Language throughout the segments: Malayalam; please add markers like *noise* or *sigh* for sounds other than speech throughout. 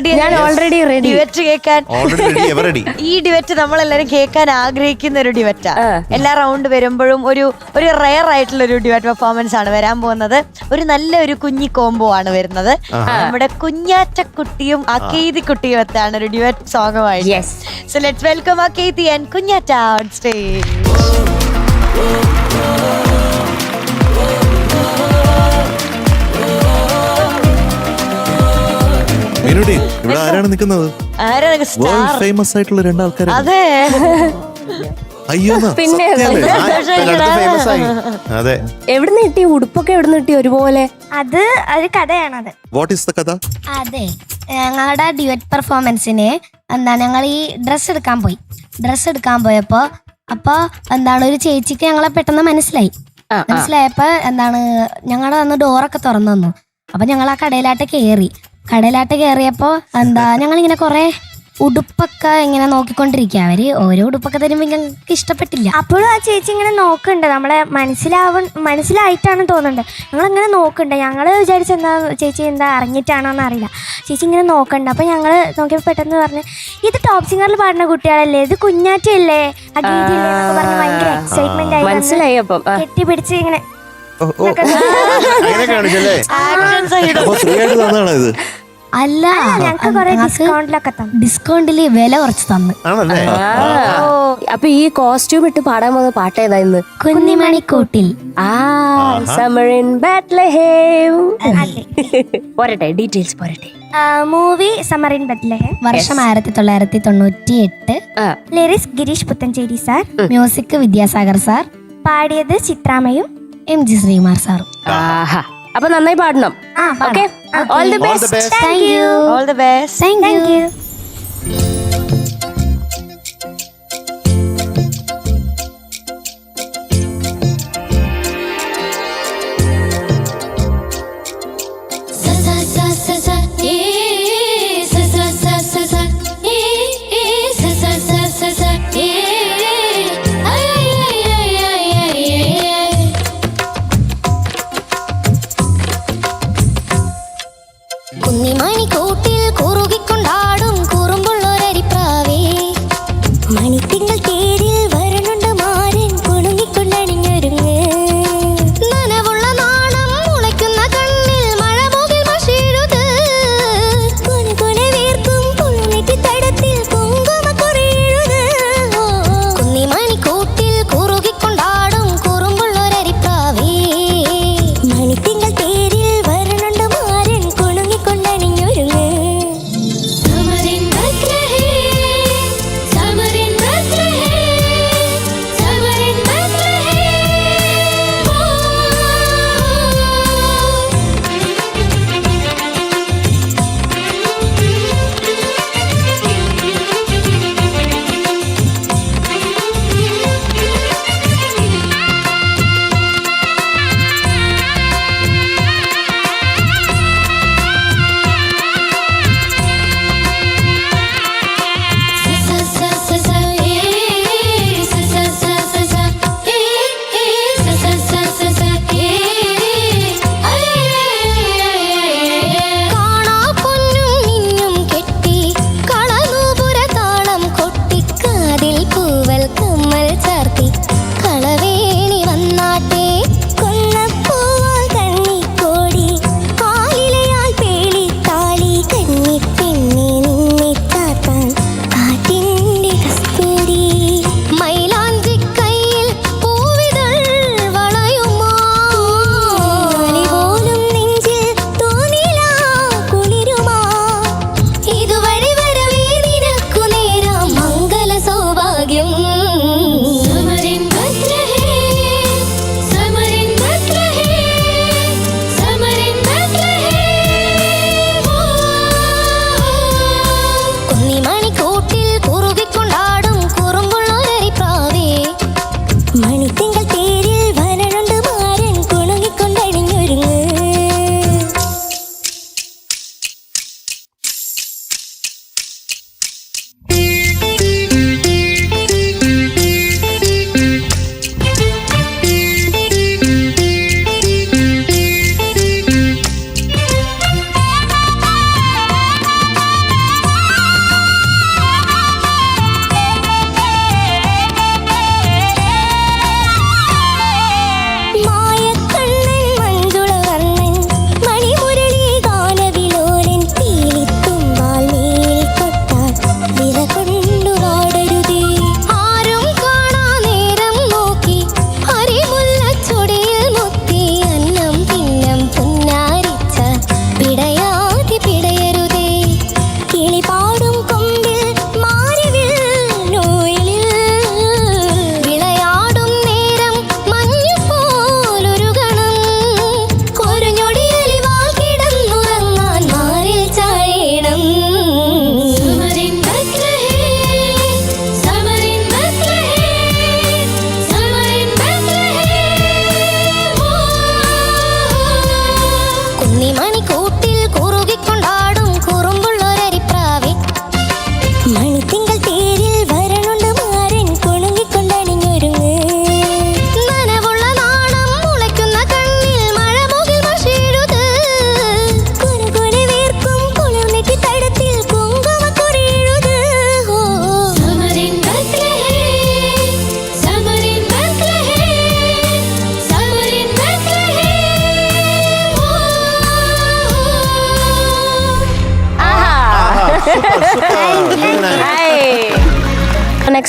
ഞാൻ ഓൾറെഡി റെഡി ഡിവറ്റ് കേൾക്കാൻ. *laughs* ഈ ഡിവറ്റ് നമ്മളെല്ലാരും കേൾക്കാൻ ആഗ്രഹിക്കുന്ന ഒരു ഡിവറ്റാ എല്ലാ റൗണ്ട് വരുമ്പോഴും ഒരു ഒരു റയർ ആയിട്ടുള്ള ഒരു ഡിവറ്റ് പെർഫോമൻസ് ആണ് വരാൻ പോകുന്നത്. ഒരു നല്ല ഒരു കുഞ്ഞി കോംബോ ആണ് വരുന്നത്. നമ്മുടെ കുഞ്ഞാറ്റക്കുട്ടിയും അക്കീതി കുട്ടിയും എത്താണ് ഒരു duet സോങ്ങുമായി. So let's welcome Akkeethi and Kunjatta on stage ഇവിടെ ആരാണ് നിൽക്കുന്നത്? ആരാ വേൾഡ് സ്റ്റാർ. ഫേമസ് ആയിട്ടുള്ള രണ്ടാൾക്കാർ അതെ. അയ്യോ എന്നാ, പിന്നെ സത്യമല്ലേ? ആ, ഇപ്പൊ രണ്ട് famous ആയി. അതെ. എവിടുന്ന് കിട്ടി? ഉടുപ്പൊക്കെ എവിടുന്ന് കിട്ടി ഒരുപോലെ? അത് ഒരു കഥയാണത്. വാട്ട് ഈസ് ദ കഥ? അതെ. ഞങ്ങളുടെ ഡ്യുവറ്റ് പെർഫോമൻസിന് എന്താണ് ഞങ്ങൾ ഈ ഡ്രസ്സ് എടുക്കാൻ പോയി. ഡ്രസ്സ് എടുക്കാൻ പോയപ്പോ അപ്പൊ എന്താണ് ഒരു ചേച്ചിക്ക് ഞങ്ങളെ പെട്ടെന്ന് മനസ്സിലായി. മനസ്സിലായപ്പോൾ എന്താണ് ഞങ്ങളുടെ അന്ന് ഡോറൊക്കെ തുറന്നു തന്നു. അപ്പൊ ഞങ്ങൾ ആ കടയിലായിട്ട് കയറി കടയിലാട്ട് കയറിയപ്പോ എന്താ ഞങ്ങൾ ഇങ്ങനെ കുറെ ഉടുപ്പൊക്കെ ഇങ്ങനെ നോക്കിക്കൊണ്ടിരിക്കുക അവർ ഓരോ ഉടുപ്പൊക്കെ തരുമ്പോ ഞങ്ങൾക്ക് ഇഷ്ടപ്പെട്ടില്ല. അപ്പോഴും ആ ചേച്ചി ഇങ്ങനെ നോക്കുന്നുണ്ട് നമ്മളെ മനസ്സിലാവും മനസ്സിലായിട്ടാണ് തോന്നുന്നുണ്ട് ഞങ്ങൾ ഇങ്ങനെ നോക്കുന്നുണ്ട് ഞങ്ങൾ വിചാരിച്ച എന്താ ചേച്ചി എന്താ അറിഞ്ഞിട്ടാണോ എന്ന് അറിയില്ല ചേച്ചി ഇങ്ങനെ നോക്കണ്ട. അപ്പൊ ഞങ്ങൾ നോക്കിയപ്പോൾ പെട്ടെന്ന് പറഞ്ഞു ഇത് ടോപ്പ് സിംഗറിൽ പാടുന്ന കുട്ടികളല്ലേ? ഇത് കുഞ്ഞാറ്റയല്ലേ? ഭയങ്കര എക്സൈറ്റ്മെന്റ് ആയി. കെട്ടിപ്പിടിച്ച് ഇങ്ങനെ അങ്ങനെ കാണിച്ചല്ലേ അപ്പൊ ഫ്രീ ആയിട്ട് തന്നതാണോ ഇത്? അല്ല. ഞങ്ങൾക്ക് കുറെ ഡിസ്കൗണ്ടിലൊക്കെ തന്നു. ഡിസ്കൗണ്ടിൽ വില കുറച്ച് തന്നു. ആണല്ലേ. അപ്പൊ ഈ കോസ്റ്റ്യൂം ഇട്ട് പാടാൻ പോകുന്ന പാട്ട് ഏതായിരുന്നു കുന്നിമണിക്കൂട്ടിൽ. ആ സമ്മർ ഇൻ പോരട്ടെ ഡീറ്റെയിൽസ് പോരട്ടെ. മൂവി സമ്മർ ഇൻ ബദ്ലഹം വർഷം ആയിരത്തി തൊള്ളായിരത്തി തൊണ്ണൂറ്റി എട്ട് lyrics lyrics Gireesh Puthenchery sir. Music Vidyasagar sir. പാടിയത് ചിത്രാമയും. എം ജി ശ്രീകുമാർ സാറും ആഹാ. അപ്പൊ നന്നായി പാടണം. ആ okay all the All the best best. Thank you all the best thank thank you you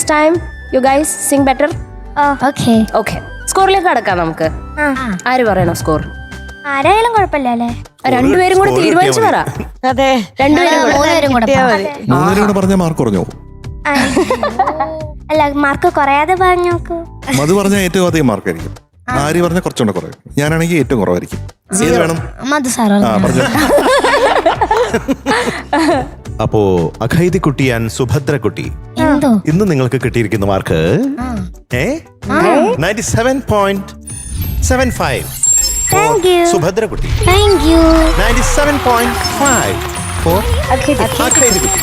next time you guys sing better okay okay സ്കോറിലേക്ക് കടക്കാം നമുക്ക്. ആര് പറയണോ സ്കോർ ആരായാലും കുഴപ്പമില്ല അല്ലേ? രണ്ടുപേരും കൂടെ Score തീരുമാനിച്ചു പറ. അതെ. രണ്ടുപേരും കൂടെ. മൂന്നുപേരും കൂടെ പറഞ്ഞ മാർക്ക് കുറഞ്ഞു? അല്ല മാർക്ക് കുറയാതെ പറഞ്ഞു നോക്കൂ മധു പറഞ്ഞാൽ ഏറ്റവും അധികം മാർക്ക് ആയിരിക്കും. ആര് പറഞ്ഞ കുറച്ചുകൂടെ കുറവ് ഞാനാണെങ്കിൽ ഏറ്റവും കുറവായിരിക്കും. ഏത് വേണം? മധു സാർ ആ പറഞ്ഞു. *laughs* അപ്പോ അഖൈതി കുട്ടി ആൻഡ് സുഭദ്ര കുട്ടി ഇന്ന് നിങ്ങൾക്ക് കിട്ടിയിരിക്കുന്ന മാർക്ക് ഏ? Ninety seven point seven five thank you Subhadra കുട്ടി ninety seven point five four Akhaithi കുട്ടി.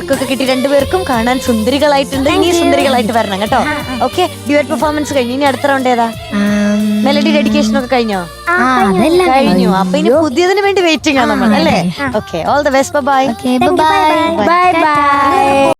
മാർക്കൊക്കെ കിട്ടി. രണ്ടുപേർക്കും കാണാൻ സുന്ദരികളായിട്ടുണ്ട്. ഇനി സുന്ദരികളായിട്ട് വരണം കേട്ടോ. ഓക്കെ ഡ്യുവറ്റ് പെർഫോമൻസ് കഴിഞ്ഞു. ഇനി അടുത്ത റൗണ്ട് ഏതാ? മെലഡി ഡെഡിക്കേഷൻ ഒക്കെ കഴിഞ്ഞോ? ആ അതെല്ലാം കഴിഞ്ഞു. അപ്പൊ ഇനി പുതിയതിന് വേണ്ടി വെയിറ്റിംഗ് ആണ് നമ്മൾ അല്ലേ? Okay all the best bye bye bye bye